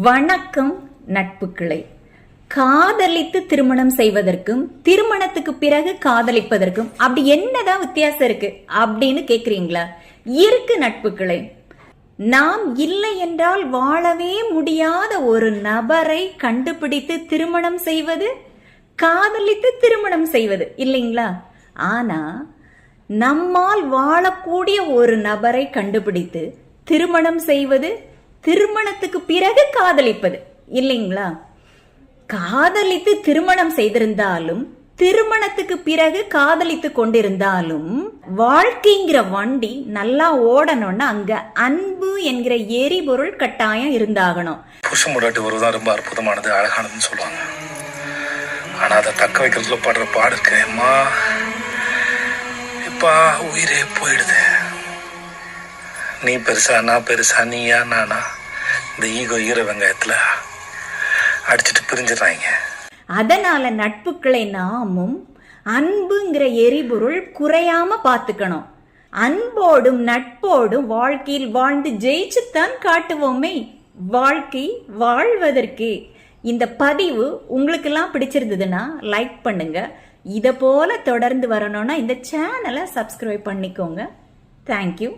வணக்கம் நட்புக்களை. காதலித்து திருமணம் செய்வதற்கும் திருமணத்துக்கு பிறகு காதலிப்பதற்கும் அப்படி என்னதான் வித்தியாசம் இருக்கு அப்படின்னு கேக்குறீங்களா? இருக்கு நட்புக்களை. நாம் இல்லை என்றால் வாழவே முடியாத ஒரு நபரை கண்டுபிடித்து திருமணம் செய்வது காதலித்து திருமணம் செய்வது இல்லைங்களா? ஆனா நம்மால் வாழக்கூடிய ஒரு நபரை கண்டுபிடித்து திருமணம் செய்வது திருமணத்துக்கு பிறகு காதலிப்பது. இல்லைங்களா? காதலித்து திருமணம் செய்திருந்தாலும் திருமணத்துக்கு பிறகு காதலித்து கொண்டிருந்தாலும் வாழ்க்கைங்கிற வண்டி நல்லா ஓடணும்னா அங்க அன்பு என்கிற எரிபொருள் கட்டாயம் இருந்தாகணும். புருஷன் முடாட்டி உறவு ரொம்ப அற்புதமானது அழகானதுன்னு சொல்லுவாங்க. ஆனா அதை தக்க வைக்கிறதுல படுற பாடு இருக்கேம்மா இப்பா உயிரே போயிடுது. நீ பெருசா நான் பெருசா நீயா நானா? இந்த ஈகோ ஈர வெங்காயத்தில் அடிச்சிட்டு பிரிஞ்சிடறாங்க. அதனால் நட்புக்களை நாமும் அன்புங்கிற எரிபொருள் குறையாம பார்த்துக்கணும். அன்போடும் நட்போடும் வாழ்க்கையில் வாழ்ந்து ஜெயிச்சுத்தான் காட்டுவோமே. வாழ்க்கை வாழ்வதற்கு. இந்த பதிவு உங்களுக்கெல்லாம் பிடிச்சிருந்ததுன்னா லைக் பண்ணுங்க. இதை போல தொடர்ந்து வரணும்னா இந்த சேனலை சப்ஸ்கிரைப் பண்ணிக்கோங்க. தேங்க்யூ